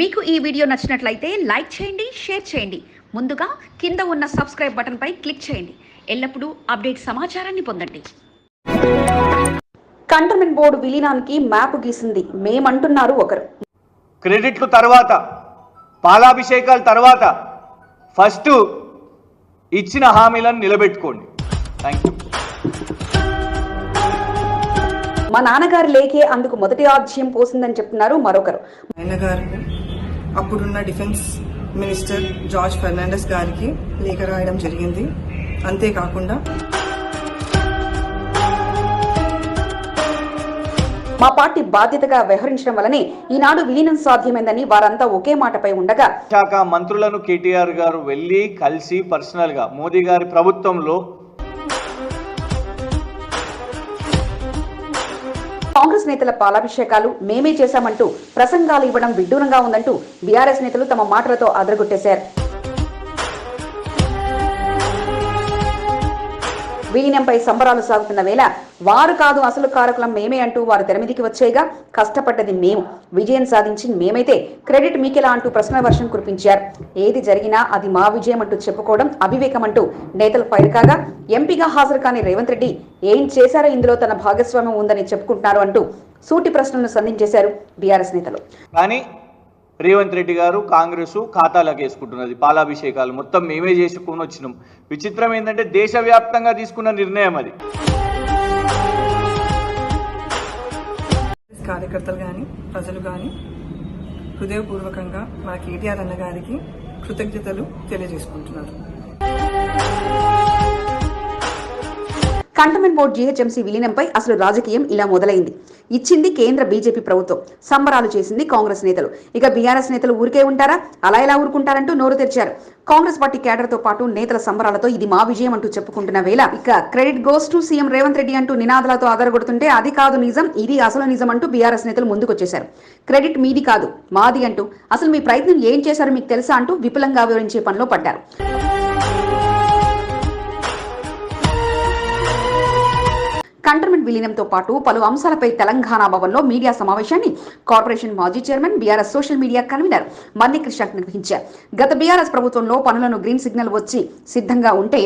మీకు ఈ వీడియో నచ్చినట్లయితే లైక్ చేయండి షేర్ చేయండి. ముందుగా కింద ఉన్న సబ్స్క్రైబ్ బటన్పై క్లిక్ చేయండి. ఎల్లప్పుడూ అప్డేట్ సమాచారాన్ని పొందండి. కంటోన్మెంట్ బోర్డు విలీనానికి మ్యాప్ గీసింది. మేమంటున్నారు ఒకరు. క్రెడిట్లు తర్వాత పాలాభిషేకాల తర్వాత ఫస్ట్ ఇచ్చిన హామీలను నిలబెట్టుకోండి. థ్యాంక్ యూ మా నాన్నగారి లేఖే అందుకు మొదటి ఆధ్యం పోసిందని చెప్తున్నారు మరొకరు. అప్పుడున్న డిఫెన్స్ మినిస్టర్ జార్జ్ ఫెర్నాండస్ గారికి లేఖ రాయడం జరిగింది. అంతేకాకుండా మా పార్టీ బాధ్యతగా వ్యవహరించడం వల్లనే ఈనాడు విలీనం సాధ్యమైందని వారంతా ఒకే మాటపై ఉండగా శాఖ మంత్రులను కేటీఆర్ గారు వెళ్ళి కలిసి పర్సనల్గా మోదీ గారి ప్రభుత్వంలో కాంగ్రెస్ నేతల పాలాభిషేకాలు మేమే చేశామంటూ ప్రసంగాలు ఇవ్వడం విడ్డూరంగా ఉందంటూ బీఆర్ఎస్ నేతలు తమ మాటలతో అదరగొట్టేశారు. విలీనంపై సంబరాలు సాగుతున్న వేళ వారు కాదు అసలు కారకులం మేమే అంటూ వారు తెరమిదికి వచ్చేగా కష్టపడ్డది మేము. విజయం సాధించి మేమైతే క్రెడిట్ మీకెలా అంటూ ప్రశ్న వర్షం కురిపించారు. ఏది జరిగినా అది మా విజయం అంటూ చెప్పుకోవడం అవివేకం అంటూ నేతలు ఫైర్ కాగా ఎంపీగా హాజరు కాని రేవంత్ రెడ్డి ఏం చేశారో ఇందులో తన భాగస్వామ్యం ఉందని చెప్పుకుంటున్నారు అంటూ సూటి ప్రశ్నలను సంధించేశారు బీఆర్ఎస్ నేతలు. కానీ రేవంత్ రెడ్డి గారు కాంగ్రెస్ ఖాతాలకు వేసుకుంటున్నది. పాలాభిషేకాలు మొత్తం మేమే చేసుకుని వచ్చినాం. విచిత్రం ఏంటంటే దేశవ్యాప్తంగా తీసుకున్న నిర్ణయం అది. కార్యకర్తలు కానీ ప్రజలు కానీ హృదయపూర్వకంగా మా కేటీఆర్ అన్న గారికి కృతజ్ఞతలు తెలియజేసుకుంటున్నారు కంటోన్మెంట్ బోర్డు జీహెచ్ఎంసీ విలీనంపై అసలు రాజకీయం ఇలా మొదలైంది. ఇచ్చింది కేంద్ర బీజేపీ ప్రభుత్వం. సంబరాలు చేసింది కాంగ్రెస్ నేతలు. ఇక బీఆర్ఎస్ నేతలు ఊరికే ఉంటారా? అలా ఎలా ఊరుకుంటారంటూ నోరు తెరిచారు. కాంగ్రెస్ పార్టీ కేడర్తో పాటు నేతల సంబరాలతో ఇది మా విజయం అంటూ చెప్పుకుంటున్న వేళ ఇక credit goes to CM Revanth Reddy అంటూ నినాదాలతో ఆధారగొడుతుంటే అది కాదు నిజం ఇది అసలు నిజం అంటూ బీఆర్ఎస్ నేతలు ముందుకొచ్చేశారు. క్రెడిట్ మీది కాదు మాది అంటూ. అసలు మీ ప్రయత్నం ఏం చేశారో మీకు తెలుసా అంటూ విపులంగా వివరించే పనిలో పడ్డారు. కంటోన్మెంట్ విలీనంతో పాటు పలు అంశాలపై తెలంగాణ భవన్లో మీడియా సమావేశాన్ని కార్పొరేషన్ మాజీ chairman BRS social media convener Manne Krishank నిర్వహించారు. గత బీఆర్ఎస్ ప్రభుత్వంలో పనులను గ్రీన్ సిగ్నల్ వచ్చి సిద్ధంగా ఉంటే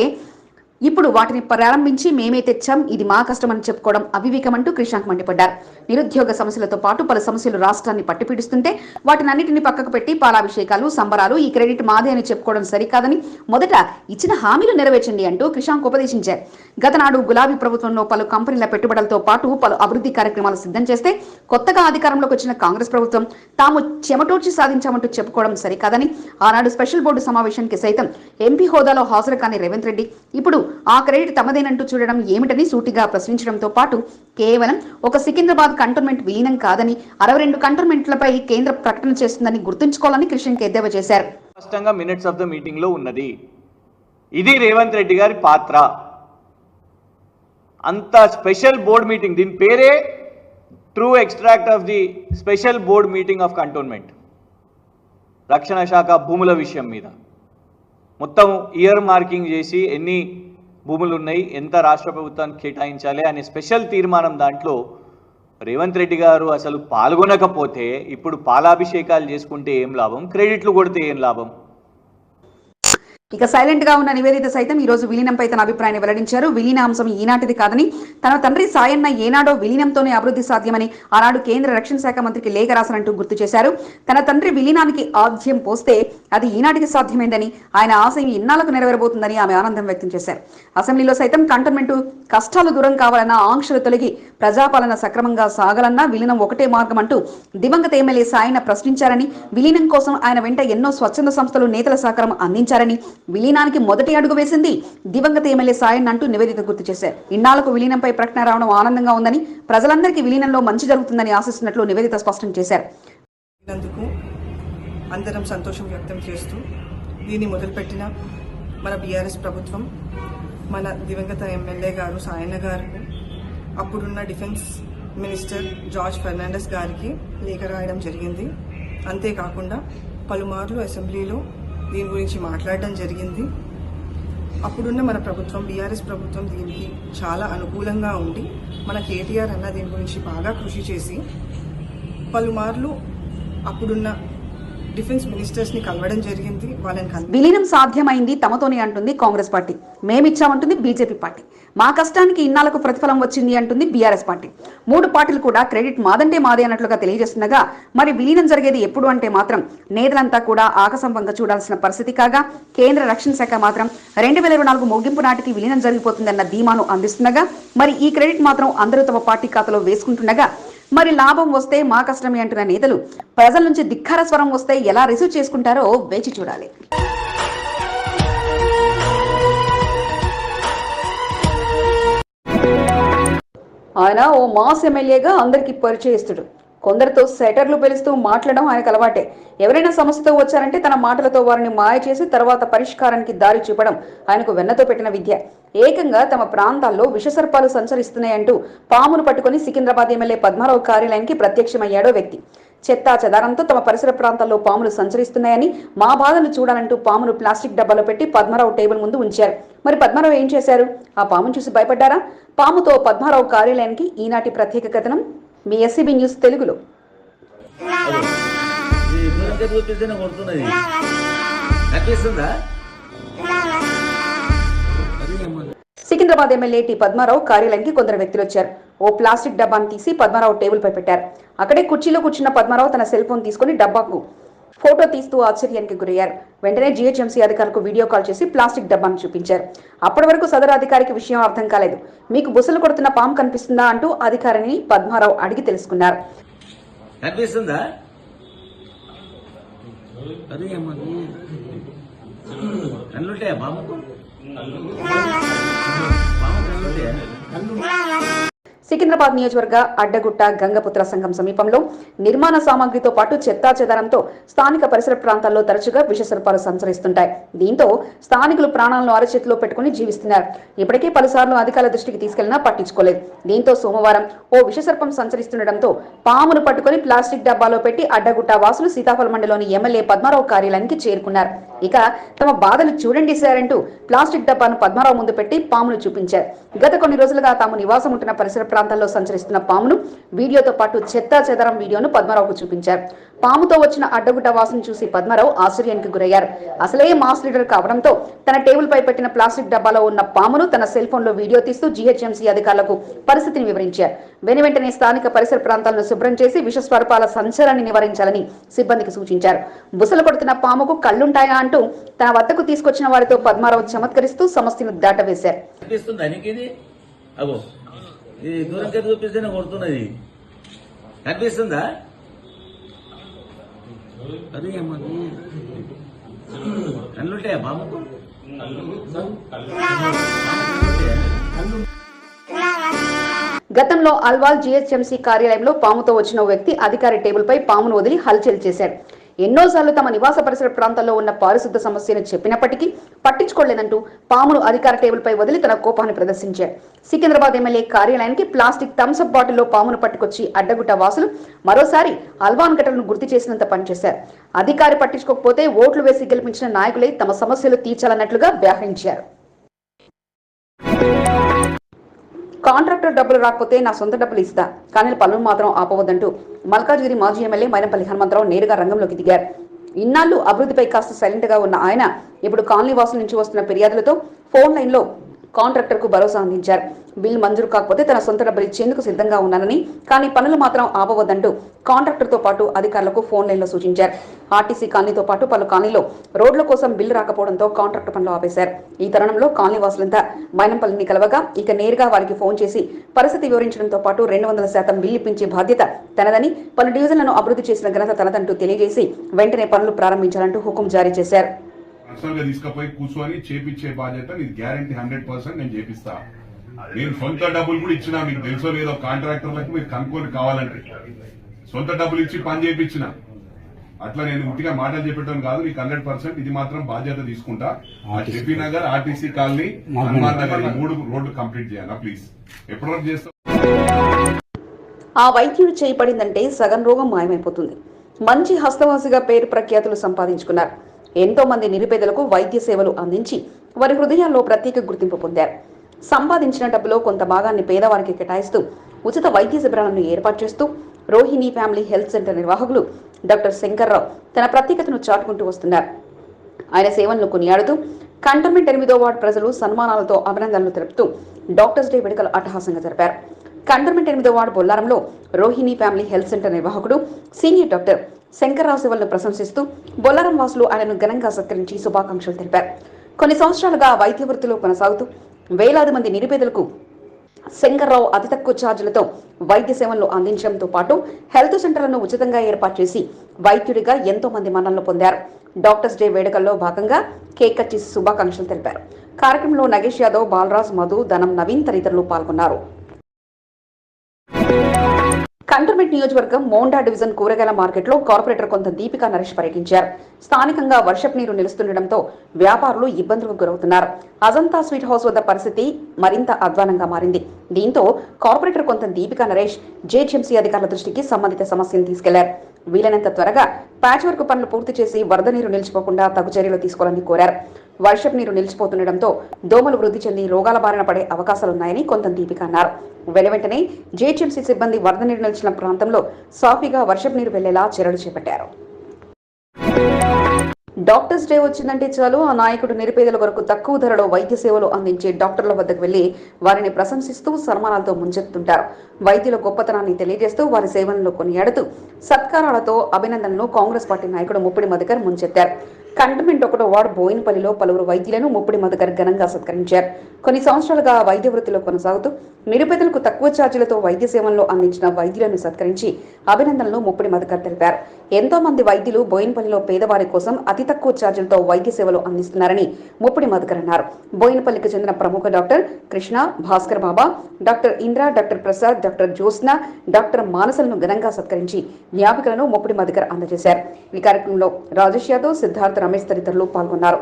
ఇప్పుడు వాటిని ప్రారంభించి మేమే తెచ్చాం ఇది మా కష్టమని చెప్పుకోవడం అవివేకమంటూ అంటూ మండిపడ్డారు. నిరుద్యోగ సమస్యలతో పాటు పలు సమస్యలు రాష్ట్రాన్ని పట్టిపీడిస్తుంటే వాటిని అన్నింటినీ పక్కకు పెట్టి పాలాభిషేకాలు సంబరాలు ఈ క్రెడిట్ మాదే అని చెప్పుకోవడం సరికాదని మొదట ఇచ్చిన హామీలు నెరవేర్చండి అంటూ కృషాంక్ ఉపదేశించారు. గతనాడు గులాబీ ప్రభుత్వంలో పలు కంపెనీల పెట్టుబడులతో పాటు పలు అభివృద్ధి కార్యక్రమాలు సిద్ధం చేస్తే కొత్తగా అధికారంలోకి వచ్చిన కాంగ్రెస్ ప్రభుత్వం తాము చెమటోడ్చి సాధించామంటూ చెప్పుకోవడం సరికాదని ఆనాడు స్పెషల్ బోర్డు సమావేశానికి సైతం ఎంపీ హోదాలో హాజరు కాని రేవంత్ రెడ్డి ఇప్పుడు ఆ క్రెడిట్ తమదేనంటూ చూడడం ఏమిటని సూటిగా ప్రశ్నించడంతో పాటు కేవలం ఒక సికింద్రాబాద్ కంటోన్మెంట్ విలీనం కాదని అరవై రెండు కంటోన్మెంట్లపై కేంద్ర ప్రకటన చేస్తుందని గుర్తుంచుకోవాలని కిషన్ ఎద్దేవా చేశారు. స్పష్టంగా మినిట్స్ ఆఫ్ ద మీటింగ్లో ఉన్నది. ఇది రేవంత్ రెడ్డి గారి పాత్ర. అంత స్పెషల్ బోర్డ్ మీటింగ్ దీని పేరే true extract of the special board meeting of cantonment. రక్షణ శాఖ భూముల విషయం మీద. మొత్తం ఇయర్ మార్కింగ్ చేసి ఎన్ని భూములు ఉన్నాయి ఎంత రాష్ట్ర ప్రభుత్వానికి కేటాయించాలి అనే స్పెషల్ తీర్మానం దాంట్లో రేవంత్ రెడ్డి గారు అసలు పాల్గొనకపోతే ఇప్పుడు పాలాభిషేకాలు చేసుకుంటే ఏం లాభం? క్రెడిట్లు కొడితే ఏం లాభం? ఇక సైలెంట్గా ఉన్న నివేదిత సైతం ఈ రోజు విలీనంపై తన అభిప్రాయాన్ని వెల్లడించారు. విలీన అంశం ఈనాటిది కాదని తన తండ్రి సాయన్న ఏనాడో విలీనంతోనే అభివృద్ధి సాధ్యమని ఆనాడు కేంద్ర రక్షణ శాఖ మంత్రికి లేఖ రాసనంటూ గుర్తు చేశారు. తన తండ్రి విలీనానికి ఆద్యం పోస్తే అది ఈనాటికి సాధ్యమైందని ఆయన ఆశయం ఇన్నాళ్ళకు నెరవేరబోతుందని ఆమె ఆనందం వ్యక్తం చేశారు. అసెంబ్లీలో సైతం కంటోన్మెంట్ కష్టాలు దూరం కావాలన్నా ఆంక్షలు తొలగి ప్రజాపాలన సక్రమంగా సాగాలన్న విలీనం ఒకటే మార్గం అంటూ దివంగత ఎమ్మెల్యే సాయన్న ప్రశ్నించారని విలీనం కోసం ఆయన వెంట ఎన్నో స్వచ్ఛంద సంస్థలు నేతల సహకారం అందించారని విలీనానికి మొదటి అడుగు వేసింది దివంగత ఎమ్మెల్యే సాయన్ అంటూ నివేదిక గుర్తు చేశారు. ఇన్నాళ్ళకు విలీనంపై ప్రకటన రావడం ఆనందంగా ఉందని ప్రజలందరికీ విలీనంలో మంచి జరుగుతుందని ఆశిస్తున్నట్లు నివేదిత స్పష్టం చేశారు. అందుకు అందరం సంతోషం వ్యక్తం చేస్తూ దీన్ని మొదలుపెట్టిన మన బీఆర్ఎస్ ప్రభుత్వం మన దివంగత ఎమ్మెల్యే గారు సాయన్న గారు అప్పుడున్న డిఫెన్స్ మినిస్టర్ జార్జ్ ఫెర్నాండస్ గారికి లేఖ రాయడం జరిగింది. అంతేకాకుండా పలుమార్లు అసెంబ్లీలో దీని గురించి మాట్లాడడం జరిగింది. అప్పుడున్న మన ప్రభుత్వం బీఆర్ఎస్ ప్రభుత్వం దీనికి చాలా అనుకూలంగా ఉండి మన కేటీఆర్ అన్న దీని గురించి బాగా కృషి చేసి పలుమార్లు అప్పుడున్న డిఫెన్స్ మినిస్టర్స్ని కలవడం జరిగింది వాళ్ళని విలీనం సాధ్యమైంది తమతోనే అంటుంది కాంగ్రెస్ పార్టీ. మేమిచ్చామంటుంది బీజేపీ పార్టీ. మా కష్టానికి ఇన్నాళ్ళకు ప్రతిఫలం వచ్చింది అంటుంది బీఆర్ఎస్ పార్టీ. మూడు పార్టీలు కూడా క్రెడిట్ మాదంటే మాదే అన్నట్లుగా తెలియజేస్తుండగా మరి విలీనం జరిగేది ఎప్పుడు అంటే మాత్రం నేతలంతా కూడా ఆకసంబంగా చూడాల్సిన పరిస్థితి కాగా కేంద్ర రక్షణ శాఖ మాత్రం రెండు వేల ఇరవై నాలుగు ముగింపు నాటికి విలీనం జరిగిపోతుందన్న ధీమాను అందిస్తుండగా మరి ఈ క్రెడిట్ మాత్రం అందరూ తమ పార్టీ ఖాతాలో వేసుకుంటుండగా మరి లాభం వస్తే మా కష్టమే అంటున్న నేతలు. ప్రజల నుంచి ధిక్కార స్వరం వస్తే ఎలా రిసీవ్ చేసుకుంటారో వేచి చూడాలి. ఆయన ఓ మాస్ ఎమ్మెల్యేగా అందరికీ పరిచయిస్తుడు. కొందరితో సెటర్లు పిలుస్తూ మాట్లాడడం ఆయనకు అలవాటే. ఎవరైనా సమస్యతో వచ్చారంటే తన మాటలతో వారిని మాయ చేసి తర్వాత పరిష్కారానికి దారి చూపడం ఆయనకు వెన్నతో పెట్టిన విద్య. ఏకంగా తమ ప్రాంతాల్లో విషసర్పాలు సంచరిస్తున్నాయంటూ పామును పట్టుకుని సికింద్రాబాద్ ఎమ్మెల్యే పద్మారావు కార్యాలయానికి ప్రత్యక్షమయ్యాడో వ్యక్తి. చెత్తా చెదారంతో తమ పరిసర ప్రాంతాల్లో పాములు సంచరిస్తున్నాయని మా బాధను చూడాలంటూ పామును ప్లాస్టిక్ డబ్బాలో పెట్టి పద్మారావు టేబుల్ ముందు ఉంచారు. మరి పద్మారావు ఏం చేశారు? ఆ పామును చూసి భయపడ్డారా? పాముతో పద్మారావు కార్యాలయానికి ఈనాటి ప్రత్యేక కథనం మీ ఎస్సీబీ న్యూస్ తెలుగులో. సికింద్రాబాద్ ఎమ్మెల్యే టి పద్మారావు కార్యాలయానికి కొందరు వ్యక్తులు వచ్చారు. ఓ ప్లాస్టిక్ డబ్బాను తీసి పద్మారావు టేబుల్ పై పెట్టారు. అక్కడే కుర్చీలో కూర్చున్న పద్మారావు తన సెల్ ఫోన్ తీసుకుని డబ్బాకు ఫోటో తీస్తూ ఆశ్చర్యానికి గురయ్యారు. వెంటనే జీహెచ్ఎంసీ అధికారులకు వీడియో కాల్ చేసి ప్లాస్టిక్ డబ్బాను చూపించారు. అప్పటి వరకు సదరు అధికారికి విషయం అర్థం కాలేదు. మీకు బుసలు కొడుతున్న పాము కనిపిస్తుందా అంటూ అధికారిని పద్మారావు అడిగి తెలుసుకున్నారు. కనిపిస్తుందా? అదే సికింద్రాబాద్ నియోజకవర్గ అడ్డగుట్ట గంగపుత్ర సంఘం సమీపంలో నిర్మాణ సామాగ్రితో పాటు చెత్తా చెదారంతో స్థానిక పరిసర ప్రాంతాల్లో తరచుగా విషసర్పాలు సంచరిస్తుంటాయి. దీంతో స్థానికులు ప్రాణాలను అరచేతిలో పెట్టుకుని జీవిస్తున్నారు. ఇప్పటికే పలుసార్లు అధికారుల దృష్టికి తీసుకెళ్ళినా పట్టించుకోలేదు. దీంతో సోమవారం ఓ విషసర్పం సంచరిస్తుండటంతో పామును పట్టుకుని ప్లాస్టిక్ డబ్బాలో పెట్టి అడ్డగుట్ట వాసులు సీతాఫల మండలిలోని ఎమ్మెల్యే పద్మారావు కార్యాలయానికి చేరుకున్నారు. ఇక తమ బాధలు చూడండి సార్ అంటూ ప్లాస్టిక్ డబ్బాను పద్మారావు ముందు పెట్టి పామును చూపించారు. గత కొన్ని రోజులుగా తాము నివాసం ఉంటున్న పరిసర ప్రాంతాల్లో సంచరిస్తున్న పామును వీడియోతో పాటు చెత్తా చెదరం వీడియోను పద్మారావుకు చూపించారు. పాముతో వచ్చిన అడ్డగుడ్డ వాసన చూసి పద్మారావు ఆశ్చర్యానికి గురయ్యారు. అసలే మాస్ లీడర్ కావడంతో తన టేబుల్ పై పెట్టిన ప్లాస్టిక్ డబ్బాలో ఉన్న పామును తన సెల్ ఫోన్లో వీడియో తీస్తూ జీహెచ్ఎంసీ అధికారులకు పరిస్థితిని వివరించారు. వెను వెంటనే స్థానిక పరిసర ప్రాంతాలను శుభ్రం చేసి విష స్వరూపాల సంచారాన్ని నివారించాలని సిబ్బందికి సూచించారు. బుసలు కొడుతున్న పాముకు కళ్ళుంటాయా అంటూ తన వద్దకు తీసుకొచ్చిన వారితో పద్మారావు చమత్కరిస్తూ సమస్యను దాటవేశారు. ఇది దూరం ఇది చూపిస్తేనే కొడుతున్నది. కనిపిస్తుందా? అదే అమ్మది కళ్ళుంటాయా బామ్మకు గతంలో అల్వాల్ జీహెచ్ఎంసీ కార్యాలయంలో పాముతో వచ్చిన వ్యక్తి అధికారి టేబుల్పై పామును వదిలి హల్చల్ చేశాడు. ఎన్నోసార్లు తమ నివాస పరిసర ప్రాంతాల్లో ఉన్న పారిశుద్ధ సమస్యను చెప్పినప్పటికీ పట్టించుకోలేదంటూ పామును అధికార టేబుల్పై వదిలి తన కోపాన్ని ప్రదర్శించారు. సికింద్రాబాద్ ఎమ్మెల్యే కార్యాలయానికి ప్లాస్టిక్ థమ్స్అప్ బాటిల్లో పామును పట్టుకొచ్చి అడ్డగుట్ట వాసులు మరోసారి అల్వాన్ ఘటనను గుర్తు చేసినంత పనిచేశారు. అధికారి పట్టించుకోకపోతే ఓట్లు వేసి గెలిపించిన నాయకులే తమ సమస్యలు తీర్చాలన్నట్లుగా వ్యాఖ్యానించారు కాంట్రాక్టర్ డబ్బులు రాకపోతే నా సొంత డబ్బులు ఇస్తా. కానీ పనులు మాత్రం ఆపవద్దంటూ మల్కాజ్గిరి మాజీ ఎమ్మెల్యే మైనంపల్లి హనుమంతరావు నేరుగా రంగంలోకి దిగారు. ఇన్నాళ్ళు అభివృద్ధిపై కాస్త సైలెంట్గా ఉన్న ఆయన ఇప్పుడు కాలనీ వాసుల నుంచి వస్తున్న ఫిర్యాదులతో ఫోన్ లైన్ కాంట్రాక్టర్కు కాంట్రాక్టర్కు భరోసా అందించారు. బిల్ మంజూరు కాకపోతే తన సొంత డబ్బులు ఇచ్చేందుకు సిద్ధంగా ఉన్నానని కానీ పనులు మాత్రం ఆపవద్దంటూ కాంట్రాక్టర్తో పాటు అధికారులకు ఫోన్ లైన్లో సూచించారు. ఆర్టీసీ కాలనీతో పాటు పలు కాలనీలో రోడ్ల కోసం బిల్లు రాకపోవడంతో కాంట్రాక్టర్ పనులు ఆపేశారు. ఈ తరుణంలో కాలనీ వాసులంతా మైనంపల్లిని కలవగా ఇక నేరుగా వారికి ఫోన్ చేసి పరిస్థితి వివరించడంతో పాటు రెండు వందల శాతం బిల్లు ఇప్పించే బాధ్యత తనదని పలు డివిజన్లను అభివృద్ధి చేసిన ఘనత తనదంటూ తెలియజేసి వెంటనే పనులు ప్రారంభించాలంటూ హుకుం జారీ చేశారు. పర్సనల్గా తీసుకుపోయి కూర్చొని చేపించే బాధ్యత నీది గ్యారంటీ హండ్రెడ్ పర్సెంట్ నేను చేపిస్తా. నేను సొంత డబ్బులు కూడా ఇచ్చిన మీకు తెలుసో లేదో కాంట్రాక్టర్లకు మీరు కనుక్కొని కావాలంటే. సొంత డబ్బులు ఇచ్చి పని చేయించిన అట్లా నేను ఉట్టిగా మాటలు చెప్పడం కాదు నీకు హండ్రెడ్ పర్సెంట్ ఇది మాత్రం బాధ్యత తీసుకుంటా. ఆ జెపీ నగర్ ఆర్టీసీ కాలనీ హనుమాన్ నగర్ మూడు రోడ్లు కంప్లీట్ చేయాలా ప్లీజ్? ఎప్పటి వరకు చేస్తా ఆ వైద్యుడు చేయబడిందంటే సగం రోగం మాయమైపోతుంది. మంచి హస్తవాసిగా పేరు ప్రఖ్యాతులు సంపాదించుకున్నారు. ఎంతో మంది నిరుపేదలకు వైద్య సేవలు అందించి వారి హృదయాల్లో ప్రత్యేక గుర్తింపు పొందారు. సంపాదించిన డబ్బులో కొంత భాగాన్ని పేదవారికి కేటాయిస్తూ ఉచిత వైద్య శిబిరాలను ఏర్పాటు చేస్తూ రోహిణి ఫ్యామిలీ హెల్త్ సెంటర్ నిర్వాహకులు డాక్టర్ శంకర్రావు తన ప్రత్యేకతను చాటుకుంటూ వస్తున్నారు. ఆయన సేవలను కొనియాడుతూ కంటోన్మెంట్ ఎనిమిదో వార్డు ప్రజలు సన్మానాలతో అభినందనలు తెలుపుతూ డాక్టర్స్ డే వేడుకలు అట్టహాసంగా జరిపారు. కంటోన్మెంట్ ఎనిమిదో వార్డు బొల్లారంలో రోహిణి ఫ్యామిలీ హెల్త్ సెంటర్ నిర్వాహకుడు సీనియర్ డాక్టర్ శంకర్రావు సేవలను ప్రశంసిస్తూ బొల్లారం వాసులు ఆయనను ఘనంగా సత్కరించి శుభాకాంక్షలు తెలిపారు. కొన్ని సంవత్సరాలుగా వైద్య వృత్తిలో కొనసాగుతూ వేలాది మంది నిరుపేదలకు శంకర్రావు అతి తక్కువ ఛార్జీలతో వైద్య సేవలను అందించడంతో పాటు హెల్త్ సెంటర్లను ఉచితంగా ఏర్పాటు చేసి వైద్యుడిగా ఎంతో మంది మన్ననలు పొందారు. డాక్టర్స్ డే వేడుకల్లో భాగంగా కేక్ కట్ చేసి శుభాకాంక్షలు తెలిపారు. కార్యక్రమంలో నగేష్ యాదవ్ బాలరాజ్ మధు ధనం నవీన్ తదితరులు పాల్గొన్నారు. కంటోన్మెంట్ నియోజకవర్గం మోండా డివిజన్ కూరగాయల మార్కెట్లో కార్పొరేటర్ కొంత దీపికా నరేష్ పర్యటించారు. స్థానికంగా వర్షపు నీరు నిలుస్తుండటంతో వ్యాపారులు ఇబ్బందులకు గురవుతున్నారు. అజంతా స్వీట్ హౌస్ వద్ద పరిస్థితి మరింత అధ్వానంగా మారింది. దీంతో కార్పొరేటర్ కొంత దీపికా నరేష్ జేహెచ్ఎంసీ అధికారుల దృష్టికి సంబంధిత సమస్యను తీసుకెళ్ళారు. వీలైనంత త్వరగా ప్యాచ్ వర్క్ పనులు పూర్తి చేసి వరద నీరు నిలిచిపోకుండా తగు చర్యలు తీసుకోవాలని కోరారు. వర్షపు నీరు నిలిచిపోతుండటంతో దోమలు వృద్ధి చెంది రోగాల బారిన పడే అవకాశాలున్నాయని కొంత దీపిక అన్నారు. వెనువెంటనే జేహెచ్ఎంసీ సిబ్బంది వరద నీరు నిలిచిన ప్రాంతంలో సాఫీగా వర్షపు నీరు వెళ్ళేలా చర్యలు చేపట్టారు. డాక్టర్స్ డే వచ్చిందంటే చాలు. ఆ నాయకుడు నిరుపేదల కొరకు తక్కువ ధరలో వైద్య సేవలు అందించే డాక్టర్ల వద్దకు వెళ్ళి వారిని ప్రశంసిస్తూ సన్మానాలతో ముంచెత్తుంటారు. వైద్యుల గొప్పతనాన్ని తెలియజేస్తూ వారి సేవలను కొనియాడుతూ సత్కారాలతో అభినందనలు కాంగ్రెస్ పార్టీ నాయకుడు ముప్పిడి మధుకర్ ముంచెత్తారు. కంటమెంట్ ఒకటో వార్డు బోయినపల్లిలో పలువురు వైద్యులను ముప్పిడి మధుకర్ ఘనంగా సత్కరించారు. కొన్ని సంవత్సరాలుగా వైద్య వృత్తిలో కొనసాగుతూ నిరుపేదలకు తక్కువ ఛార్జీలతో వైద్య సేవలను అందించిన వైద్యులను సత్కరించి అభినందనలు ముప్పిడి మధుకర్ తెలిపారు. ఎంతో మంది వైద్యులు బోయినపల్లిలో పేదవారి కోసం అతి తక్కువ ఛార్జీలతో వైద్య సేవలు అందిస్తున్నారని ముప్పిడి మధుకర్ అన్నారు. బోయినపల్లికి చెందిన ప్రముఖ doctor Krishna Bhaskar Baba doctor Indra doctor Prasad doctor Jyotsna doctor మానసలను ఘనంగా సత్కరించి జ్ఞాపికలను ముప్పిడి మధుకర్ అందజేశారు. ఈ కార్యక్రమంలో రాజేష్ యాదవ్ సిద్ధార్థ రమేష్ తదితరులు పాల్గొన్నారు.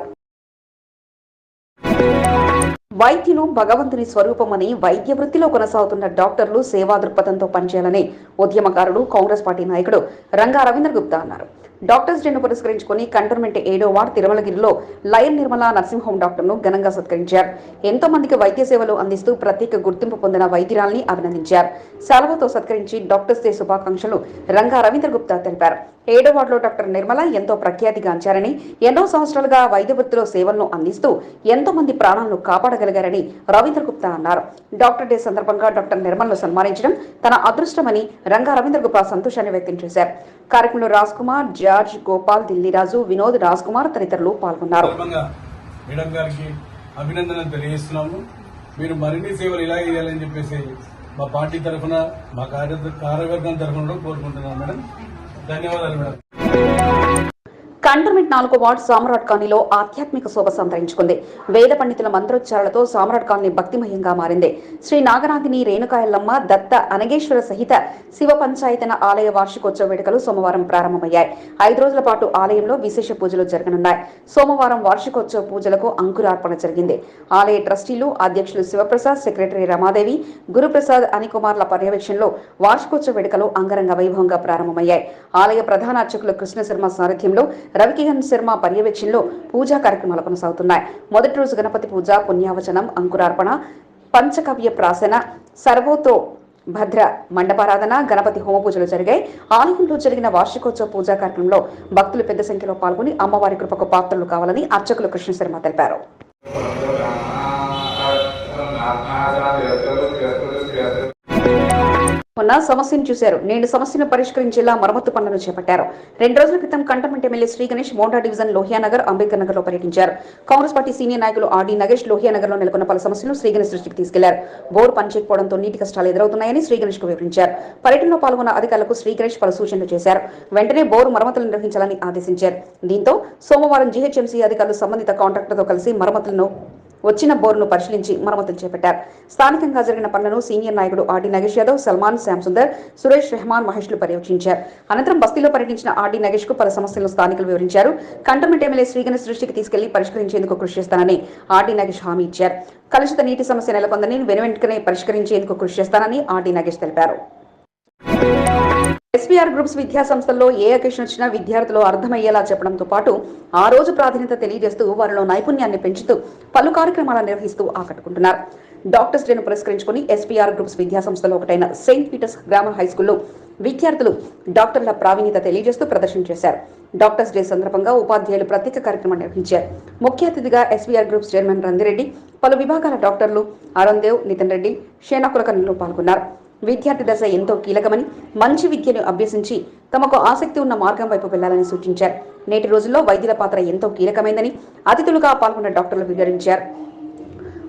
వైద్యులు భగవంతుని స్వరూపమని వైద్య వృత్తిలో కొనసాగుతున్న డాక్టర్లు సేవా దృక్పథంతో పనిచేయాలని ఉద్యమకారుడు కాంగ్రెస్ పార్టీ నాయకుడు రంగా రవీంద్ర గుప్తా అన్నారు. డాక్టర్స్ డేను పురస్కరించుకుని కంటోన్మెంట్ ఏడో వార్డ్ తిరుమలగిరిలో లయన్ నిర్మల నర్సింగ్ డాక్టర్ను ఘనంగా సత్కరించారు. ఎంతో మందికి వైద్య సేవలు అందిస్తూ ప్రత్యేక గుర్తింపు పొందిన వైద్యురాల్ని అభినందించారు. సెలవుతో సత్కరించి డాక్టర్స్ డే శుభాకాంక్షలు రంగా రవీంద్ర గుప్తా తెలిపారు. ఏడో వార్డులో డాక్టర్ నిర్మల ఎంతో ప్రఖ్యాతిగాంచారని ఎన్నో సంవత్సరాలుగా వైద్య వృత్తిలో సేవలను అందిస్తూ ఎంతో మంది ప్రాణాలను కాపాడగలిగారని రవీంద్ర గుప్తా అన్నారు. డాక్టర్ డే సందర్భంగా డాక్టర్ నిర్మలను సన్మానించడం తన అదృష్టమని రంగా రవీంద్ర గుప్తా సంతోషాన్ని వ్యక్తం చేశారు. కార్యక్రమంలో రాజ్ కుమార్ జార్జ్ గోపాల్ దిల్లీరాజు వినోద్ రాజ్ కుమార్ తదితరులు పాల్గొన్నారు. అభినందనలు తెలియజేస్తున్నాము. మీరు మరిన్ని సేవలు ఇలా చేయాలని చెప్పేసి మా పార్టీ తరఫున మా కార్యకర్తల తరఫున కోరుకుంటున్నాం మేడం. ధన్యవాదాలు మేడం. కంటోన్మెంట్ నాలుగో వార్డు సామ్రాట్ కాలనీలో ఆధ్యాత్మిక శోభ సంతరించుకుంది. వేద పండితుల మంత్రోచ్చారాలతో సామ్రాట్ కాలనీ భక్తిమయంగా మారింది. శ్రీ నాగనాథిని రేణుకాయల్లమ్మ దత్త అనగేశ్వర సహిత శివ పంచాయతన ఆలయ వార్షికోత్సవ వేడుకలు సోమవారం ప్రారంభమయ్యాయి. ఐదు రోజుల పాటు ఆలయంలో విశేష పూజలు జరగనున్నాయి. సోమవారం వార్షికోత్సవ పూజలకు అంకురార్పణ జరిగింది. ఆలయ ట్రస్టీలు అధ్యక్షులు శివప్రసాద్ సెక్రటరీ రమాదేవి గురుప్రసాద్ అనికుమార్ల పర్యవేక్షణలో వార్షికోత్సవ వేడుకలు అంగరంగ వైభవంగా ప్రారంభమయ్యాయి. ఆలయ ప్రధాన అర్చకులు కృష్ణశర్మ సారథ్యంలో రవికిరణ్ శర్మ పర్యవేక్షణలో పూజా కార్యక్రమాలు కొనసాగుతున్నాయి మొదటి రోజు గణపతి పూజ పుణ్యావచనం అంకురార్పణ పంచకవ్య ప్రాసన సర్వోతో భద్ర మండపారాధన గణపతి హోమ పూజలు జరిగాయి ఆలయంలో జరిగిన వార్షికోత్సవ పూజా కార్యక్రమంలో భక్తులు పెద్ద సంఖ్యలో పాల్గొని అమ్మవారి కృపకు పాత్రలు కావాలని అర్చకులు కృష్ణ శర్మ తెలిపారు ఉన్న సమస్యను చూశారు. నేడు సమస్యను పరిష్కరించేలా మరమ్మతు పనులను చేపట్టారు. రెండు రోజుల క్రితం cantonment MLA Shri Ganesh Monda division Lohianagar Ambedkar నగర్లో పర్యటించారు. కాంగ్రెస్ పార్టీ సీనియర్ నాయకులు ఆర్డీ నగేష్ లోహియానగర్లో నెలకొన్న పలు సమస్యలను శ్రీ గణేష్ దృష్టికి తీసుకెళ్ళారు. బోర్డు పనిచేయకపోవడంతో నీటి కష్టాలు ఎదురవుతున్నాయని శ్రీ గణేష్కు వివరించారు. పర్యటనలో పాల్గొన్న అధికారులకు శ్రీ గణేష్ పలు సూచనలు చేశారు. వెంటనే బోరు మరమ్మతులు నిర్వహించాలని ఆదేశించారు. దీంతో సోమవారం జీహెచ్ఎంసీ అధికారులు సంబంధిత కాంట్రాక్టర్తో కలిసి మరమ్మతులను వచ్చిన బోర్ను పరిశీలించి మరమ్మతులు చేపట్టారు. స్థానికంగా జరిగిన పనులను సీనియర్ నాయకుడు ఆర్డీ నగేష్ యాదవ్ సల్మాన్ శ్యామ్ సుందర్ సురేష్ రెహమాన్ మహేష్లు పర్యవేక్షించారు. అనంతరం బస్తీలో పర్యటించిన ఆర్డీ నగేష్కు పలు సమస్యలను స్థానికులు వివరించారు. కంటోన్మెంట్ ఎమ్మెల్యే శ్రీగణేష్ దృష్టికి తీసుకెళ్ళి పరిష్కరించేందుకు కృషి చేస్తానని ఆర్డీ నగేష్ హామీ ఇచ్చారు. కలుషిత నీటి సమస్య నెలకొందని వెనువెంటనే పరిష్కరించేందుకు కృషి చేస్తానని ఆర్డీ నగేష్ తెలిపారు. ఎస్పీఆర్ గ్రూప్స్ విద్యా సంస్థల్లో ఏ అకేషన్ వచ్చినా విద్యార్థులు అర్థమయ్యేలా చెప్పడంతో పాటు ఆ రోజు ప్రాధాన్యత తెలియజేస్తూ వారిలో నైపుణ్యాన్ని పెంచుతూ పలు కార్యక్రమాలను నిర్వహిస్తూ ఆకట్టుకుంటున్నారు. డాక్టర్స్ డేను పురస్కరించుకుని ఎస్పీఆర్ గ్రూప్స్ విద్యా సంస్థలో ఒకటైన సెయింట్ పీటర్స్ గ్రామర్ హై స్కూల్లో విద్యార్థులు డాక్టర్ల ప్రావీణ్యత తెలియజేస్తూ ప్రదర్శన చేశారు. డాక్టర్స్ డే సందర్భంగా ఉపాధ్యాయులు ప్రత్యేక కార్యక్రమం నిర్వహించారు. ముఖ్య అతిథిగా ఎస్వీఆర్ గ్రూప్స్ చైర్మన్ రందిరెడ్డి పలు విభాగాల డాక్టర్లు అరుణ్దేవ్ నితిన్ రెడ్డి షేనా కులకర్ణులు పాల్గొన్నారు. విద్యార్థి దశ ఎంతో కీలకమని మంచి విద్యను అభ్యసించి తమకు ఆసక్తి ఉన్న మార్గం వైపు వెళ్ళాలని సూచించారు నేటి రోజుల్లో వైద్యుల పాత్ర ఎంతో కీలకమైందని అతిథులుగా పాల్గొన్న డాక్టర్లు వివరించారు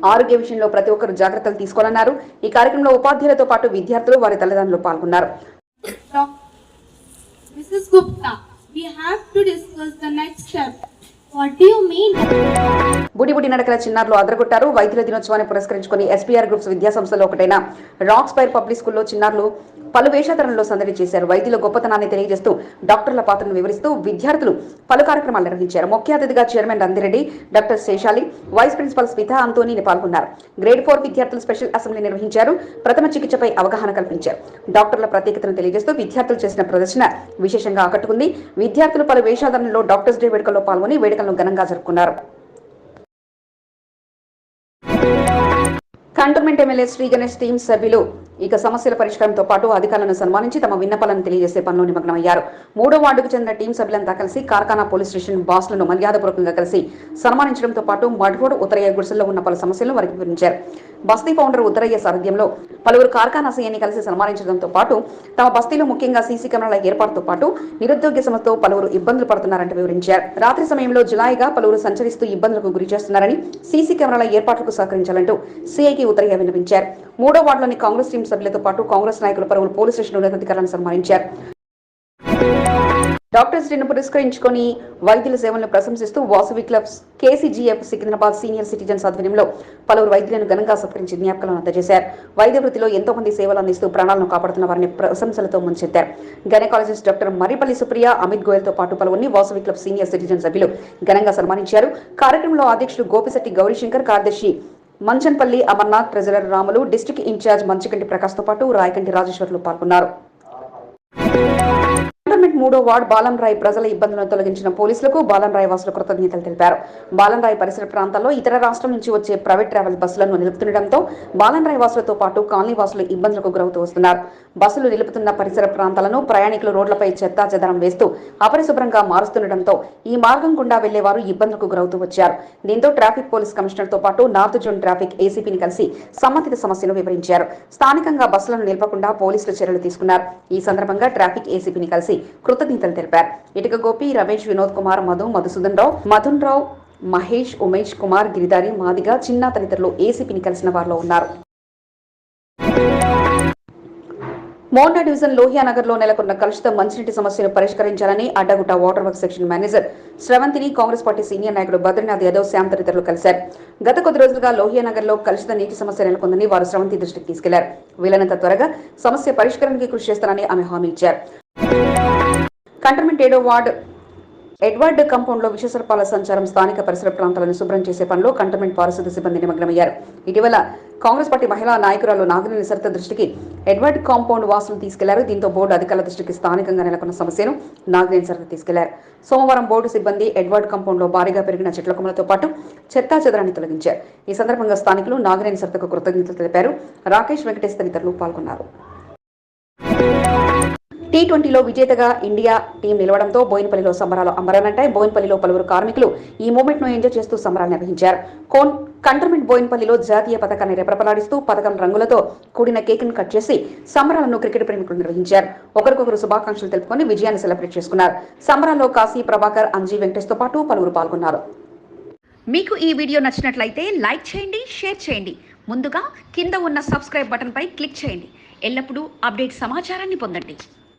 ఆరోగ్య విషయంలో ప్రతి ఒక్కరు జాగ్రత్తలు తీసుకోవాలన్నారు ఈ కార్యక్రమంలో ఉపాధ్యాయులతో పాటు విద్యార్థులు వారి తల్లిదండ్రులు పాల్గొన్నారు Mrs. Gupta, we have to discuss the next step. బుడి బుడి బుడిబుడి నడకల చిన్నారులు అదరగొట్టారు. వైద్యుల దినోత్సవాన్ని పురస్కరించుకుని ఎస్పీఆర్ గ్రూప్స్ విద్యాసంస్థలో ఒకటైన రాక్స్ పైర్ పబ్లిక్ స్కూల్లో చిన్నారులు పలు వేషధరణలో సందడి చేశారు. వైద్యుల గొప్పతనాన్ని తెలియజేస్తూ డాక్టర్ల పాత్రను వివరిస్తూ విద్యార్థులు పలు కార్యక్రమాలు నిర్వహించారు. ముఖ్య అతిథిగా chairman Randireddy doctor Seshali vice principal Smita అంతోనీని పాల్గొన్నారు. గ్రేడ్ ఫోర్ విద్యార్థులు స్పెషల్ అసెంబ్లీ నిర్వహించారు. ప్రథమ చికిత్సపై అవగాహన కల్పించారు. డాక్టర్ల ప్రత్యేకతను తెలియజేస్తూ విద్యార్థులు చేసిన ప్రదర్శన విశేషంగా ఆకట్టుకుంది. విద్యార్థులు పలు వేషాధరణలో డాక్టర్స్ డే వేడుకల్లో పాల్గొని వేడుకలను ఘనంగా జరుపుకున్నారు. Cantonment MLA Shri Ganesh team సభ్యులు ఇక సమస్యల పరిష్కారంతో పాటు అధికారులను సన్మానించి తమ విన్నపాలను తెలియజేసే పనిలో నిమగ్నమయ్యారు మూడో వార్డుకు చెందిన టీం సభ్యులంతా కలిసి కార్ఖానా పోలీస్ స్టేషన్ బాస్లను మర్యాదపూర్వకంగా కలిసి సన్మానించడంతో పాటు మడ్హోడ్ ఉత్తరయ్య గుడిసెల్లో ఉన్న పలు సమస్యలను వారికి వివరించారు. బస్తీ ఫౌండర్ ఉత్తరయ్య సారథ్యంలో పలువురు కార్ఖానా సీఎని కలిసి సన్మానించడంతో పాటు తమ బస్తీలో ముఖ్యంగా సీసీ కెమెరాల ఏర్పాటుతో పాటు నిరుద్యోగ సమస్యతో పలువురు ఇబ్బందులు పడుతున్నారంటూ వివరించారు. రాత్రి సమయంలో జులాయిగా పలువురు సంచరిస్తూ ఇబ్బందులకు గురి చేస్తున్నారని సీసీ కెమెరాల ఏర్పాట్లకు సహకరించాలంటూ సీఐకి ఉత్తరయ్య విన్నవించారు. మూడో వార్డులోని కాంగ్రెస్ టీం సభ్యులతో పాటు కాంగ్రెస్ నాయకులు పలువురు పోలీస్ స్టేషన్ ఉన్నతాధికారులను సన్మానించారు. డాక్టర్స్ డేను పురస్కరించుకొని వైద్యుల సేవలను ప్రశంసిస్తూ Vasavi clubs KCGF Secunderabad senior citizens ఆధ్వర్యంలో పలువురు వైద్యులను ఘనంగా సత్కరించి జ్ఞాపకాలను అందజేశారు. వైద్య వృత్తిలో ఎంతో మంది సేవలు అందిస్తూ ప్రాణాలను కాపాడుతున్న వారిని ప్రశంసలతో ముంచెత్తారు. గైనకాలజిస్ట్ డాక్టర్ మర్రిపల్లి సుప్రియ అమిత్ గోయల్తో పాటు పలువురిని వాసవి క్లబ్ సీనియర్ సిటిజన్ సభ్యులు ఘనంగా సన్మానించారు. కార్యక్రమంలో అధ్యక్షుడు గోపిశెట్టి గౌరీశంకర్ కార్యదర్శి Manchanpalli Amarnath treasurer Ramulu district in-charge Manchikanti ప్రకాష్తో పాటు రాయకంటి రాజేశ్వర్లు పాల్గొన్నారు. మూడో వార్డు బాలంరాయ్ ప్రజల ఇబ్బందులను తొలగించిన పోలీసులకు బాలంరాయ్ వాసులు కృతజ్ఞతలు తెలిపారు. బాలంరాయ్ పరిసర ప్రాంతాల్లో ఇతర రాష్ట్రం నుంచి వచ్చే ప్రైవేట్ ట్రావెల్ బస్సులను నిలుపుతుండటంతో బాలంరాయ్ వాసులతో పాటు కాలనీ వాసులు ఇబ్బందులకు గురవుతూ వస్తున్నారు. బస్సులు నిలుపుతున్న పరిసర ప్రాంతాలను ప్రయాణికులు రోడ్లపై చెత్తా చెదరం వేస్తూ అపరిశుభ్రంగా మారుస్తుండటంతో ఈ మార్గం గుండా వెళ్ళేవారు ఇబ్బందులకు గురవుతూ వచ్చారు. దీంతో ట్రాఫిక్ పోలీస్ కమిషనర్తో పాటు నార్త్ జోన్ ట్రాఫిక్ ఏసీపీని కలిసి సంబంధిత సమస్యను వివరించారు. స్థానికంగా బస్సులను నిలపకుండా పోలీసులు చర్యలు తీసుకున్నారు. ఈ సందర్భంగా ట్రాఫిక్ ఏసీపీని కలిసి కృతజ్ఞతలు తెలిపారు. ఇటుక గోపి రమేష్ వినోద్ కుమార్ మధు మధుసూదన్ రావు మధున్ రావు మహేష్ ఉమేష్ కుమార్ గిరిధారి మాదిగా చిన్న తదితరులు ఏసీపీని కలిసిన వారిలో ఉన్నారు. మోండా డివిజన్ లోహియా నగర్లో నెలకొన్న కలుషిత మంచినీటి సమస్యను పరిష్కరించాలని Addagutta water work section manager శ్రవంతిని Congress party senior నాయకుడు బద్రీనాథ్ యాదవ్ శ్యామ్ తదితరులు కలిశారు. గత కొద్ది రోజులుగా లోహియా నగర్లో కలుషిత నీటి సమస్య నెలకొందని వారు శ్రవంతి దృష్టికి తీసుకెళ్ళారు. వీలైనంత త్వరగా సమస్య పరిష్కారానికి కృషి చేస్తానని ఆమె హామీ ఇచ్చారు. కంటర్మెంట్ ఏడో వార్డు ఎడ్వర్డ్ కంపౌండ్లో విశ్వసర్పాల సంచారం స్థానిక పరిసర ప్రాంతాలను శుభ్రం చేసే పనిలో కంటర్మెంట్ పారిశుద్ధ్య సిబ్బంది నిమగ్నమయ్యారు. ఇటీవల కాంగ్రెస్ పార్టీ మహిళా నాయకురాలు నాగిని సరిత దృష్టికి ఎడ్వర్డ్ కాంపౌండ్ వాసులు తీసుకెళ్ళారు. దీంతో బోర్డు అధికారుల దృష్టికి స్థానికంగా నెలకొన్న సమస్యను నాగిని సరిత తీసుకెళ్ళారు. సోమవారం బోర్డు సిబ్బంది ఎడ్వర్డ్ కాంపౌండ్లో భారీగా పెరిగిన చెట్ల కొమ్మలతో పాటు చెత్తా చెదరాన్ని తొలగించారు. ఈ సందర్భంగా స్థానికులు నాగినేని సరితకు కృతజ్ఞతలు తెలిపారు. రాకేష్ వెంకటేష్ తదితరులు పాల్గొన్నారు. టీ ట్వంటీలో విజేతగా ఇండియా టీం నిలవడంతో బోయినపల్లిలో సంబరాలు అమరనంటాయి. బోయినపల్లిలో పలువురు కార్మికులు ఈ మూమెంట్ను ఎంజాయ్ చేస్తూ సంబరాలు నిర్వహించారు. కోన్ కంటర్మెంట్ బోయినపల్లిలో జాతీయ పథకాన్ని రెపరెపలాడిస్తూ పథకం రంగులతో కూడిన కేక్ను కట్ చేసి సంబరాలను క్రికెట్ ప్రేమికులు నిర్వహించారు. ఒకరికొకరు శుభాకాంక్షలు తెలుపుకొని విజయాన్ని సెలబ్రేట్ చేసుకున్నారు. సంబరాల్లో కాశీ ప్రభాకర్ అంజీ వెంకటేష్తో పాటు పలువురు పాల్గొన్నారు. మీకు ఈ వీడియో నచ్చినట్లయితే లైక్ చేయండి షేర్ చేయండి. ముందుగా కింద ఉన్న సబ్స్క్రైబ్ బటన్పై క్లిక్ చేయండి. ఎల్లప్పుడూ అప్డేట్ సమాచారాన్ని పొందండి.